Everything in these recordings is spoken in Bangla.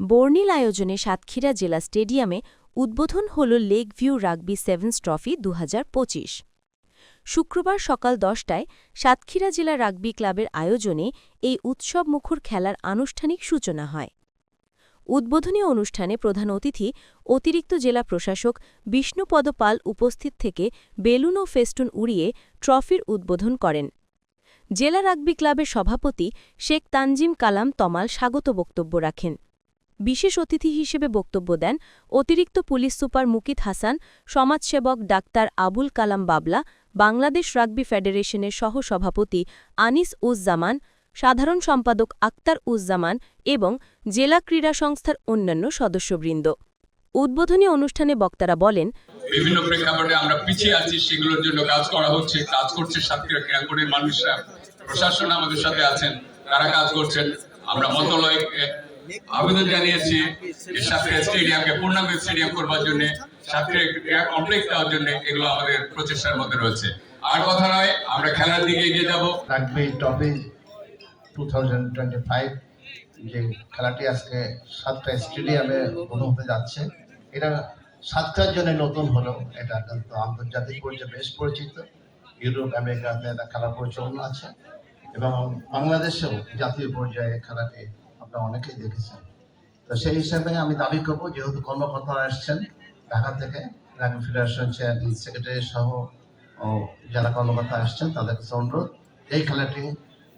বর্নিল আয়োজনে সাতক্ষীরা জেলা স্টেডিয়ামে উদ্বোধন হল lake view rugby sevens trophy দু হাজার পঁচিশ। শুক্রবার সকাল দশটায় সাতক্ষীরা জেলা রাগবি ক্লাবের আয়োজনে এই উৎসব মুখর খেলার আনুষ্ঠানিক সূচনা হয়। উদ্বোধনী অনুষ্ঠানে প্রধান অতিথি অতিরিক্ত জেলা প্রশাসক বিষ্ণুপদ পাল উপস্থিত থেকে বেলুন ও ফেস্টুন উড়িয়ে ট্রফির উদ্বোধন করেন। জেলা রাগবি ক্লাবের সভাপতি শেখ তানজিম কালাম তমাল স্বাগত বক্তব্য রাখেন। বিশেষ অতিথি হিসেবে বক্তব্য দেন অতিরিক্ত পুলিশ সুপার মুকিত হাসান, সমাজসেবক ডাক্তার আবুল কালাম বাবলা, বাংলাদেশ রাগবি ফেডারেশনের সহসভাপতি আনিস উজ্জামান, সাধারণ সম্পাদক আক্তার উজ্জামান এবং জেলা ক্রীড়া সংস্থার অন্যান্য সদস্যবৃন্দ। উদ্বোধনী অনুষ্ঠানে বক্তারা বলেন, বিভিন্ন প্রেক্ষাপটে আমরা পিছিয়ে আছি, সেগুলোর জন্য কাজ করা হচ্ছে, কাজ করছে সাতক্ষীরা ক্রীড়াঙ্গনের মানুষরা, প্রশাসন আমাদের সাথে আছেন, তারা কাজ করছেন। আমরা মন্ত্রণালয় আবেদন জানিয়েছি সাতক্ষীরা স্টেডিয়ামকে, পূর্ণাঙ্গ স্টেডিয়াম করবার জন্য, সাতক্ষীরা ক্রীড়া কমপ্লেক্স দেওয়ার জন্য এগুলো আমাদের প্রচেষ্টার মধ্যে রয়েছে। আর কথা নয়, আমরা খেলার দিকে এগিয়ে যাব। Rugby trophy two thousand twenty five যে খেলাটি আজকে সাতটা স্টেডিয়ামে হতে যাচ্ছে, এটা সাতটার জন্য নতুন হলেও এটা কিন্তু আন্তর্জাতিক পর্যায়ে বেশ পরিচিত। ইউরোপ, আমেরিকাতে এটা খেলার পরিচালনা আছে এবং বাংলাদেশেও জাতীয় পর্যায়ে খেলাটি আপনারা অনেকেই দেখেছেন। তো সেই হিসাবে আমি দাবি করব, যেহেতু কর্মকর্তারা আসছেন ঢাকা থেকে রাগবি ফেডারেশন চেয়ারম্যান সেক্রেটারি সহ যারা কর্মকর্তা আসছেন তাদের কাছে অনুরোধ। এই খেলাটি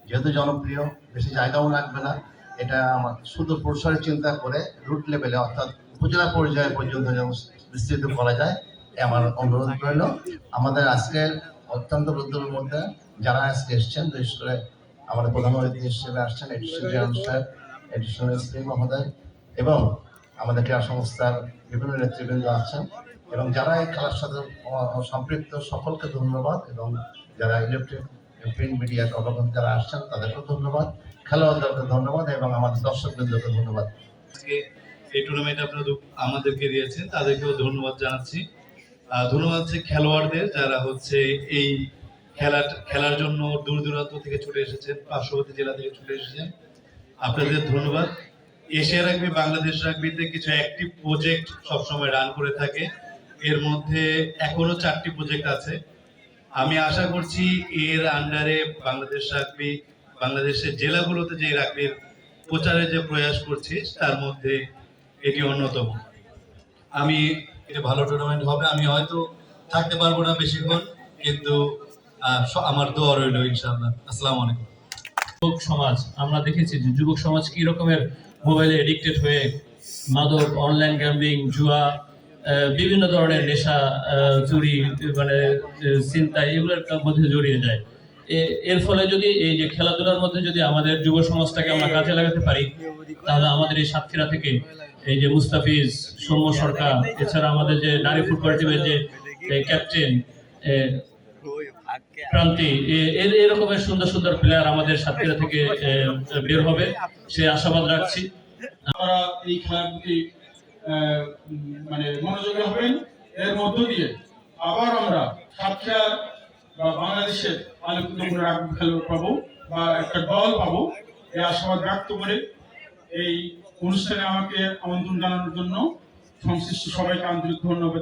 যেহেতু জনপ্রিয়, বেশি জায়গাও লাগবে না, এটা আমার শুধু প্রসারের চিন্তা করে রুট লেভেলে অর্থাৎ উপজেলা পর্যায়ে পর্যন্ত যেন বিস্তৃত করা যায় আমার অনুরোধ রইল। আমাদের আজকের অত্যন্ত রুদ্রের মধ্যে যারা আজকে এসছেন, বিশেষ করে আমাদের প্রধান অতিথি হিসেবে আসছেন এডিশনাল সাহেব এডিশনাল এসপি মহোদয় এবং আমাদের ক্রীড়া সংস্থার বিভিন্ন নেতৃবৃন্দ আছেন এবং যারা এই খেলার সাথে সম্পৃক্ত সকলকে ধন্যবাদ এবং যারা ইলেকট্রিক প্রিন্ট মিডিয়ার অবগত যারা আসছেন তাদেরকেও ধন্যবাদ। খেলোয়াড়দেরকে ধন্যবাদ এবং আমাদের দর্শকবৃন্দকে ধন্যবাদ। এই টুর্নামেন্ট আপনারা আমাদেরকে দিয়েছেন, তাদেরকেও ধন্যবাদ জানাচ্ছি। ধন্যবাদ হচ্ছে খেলোয়াড়দের যারা হচ্ছে এই খেলা খেলার জন্য দূর দূরান্ত থেকে ছুটে এসেছেন, পার্শ্ববর্তী জেলা থেকে ছুটে এসেছেন। আপনাদের ধন্যবাদ। এশিয়া রাগবি, বাংলাদেশ রাগবিতে কিছু অ্যাক্টিভ প্রজেক্ট সবসময় রান করে থাকে। এর মধ্যে এখনও চারটি প্রজেক্ট আছে। আমি আশা করছি এর আন্ডারে বাংলাদেশ রাগবি, বাংলাদেশের জেলাগুলোতে যে রাগবির প্রচারের যে প্রয়াস করছি, তার মধ্যে এটি অন্যতম। আমি, এটা ভালো টুর্নামেন্ট হবে। আমি হয়তো থাকতে পারব না বেশিক্ষণ, কিন্তু আমার দোয়া রইল ইনশাআল্লাহ। আসসালামু আলাইকুম। যুবক সমাজ, আমরা দেখেছি যে যুবক সমাজ কি রকমের মোবাইলে এডিক্টেড হয়ে মাদক অনলাইন গ্যাম্বলিং জুয়া বিভিন্ন ধরনের নেশা চুরি মানে ছিনতাই এগুলোর মধ্যে জড়িয়ে যায়। এর ফলে যদি এই যে খেলাধুলার মধ্যে যদি আমাদের যুব সমাজটাকে আমরা কাজে লাগাতে পারি, তাহলে আমাদের এই সাতক্ষীরা থেকে এই যে মুস্তাফিজ, সৌম্য সরকার, এছাড়া আমাদের যে নারী ফুটবল টিমের যে ক্যাপ্টেন প্রান্তি এরকমের সুন্দর সুন্দর প্লেয়ার আমাদের সাতক্ষীরা থেকে বের হবে। সে আশাবাদ রাখছি। এই উম, মানে মনোযোগী হবেন। এর মধ্য দিয়ে আবার আমরা সাতক্ষীরা বা বাংলাদেশের আলোকিত খেলোয়াড় পাবো বা একটা দল পাবো। এই আশাবাদ ব্যক্ত করে এই অনুষ্ঠানে আমাকে আমন্ত্রণ জানানোর জন্য সংশ্লিষ্ট সবাইকে আন্তরিক ধন্যবাদ।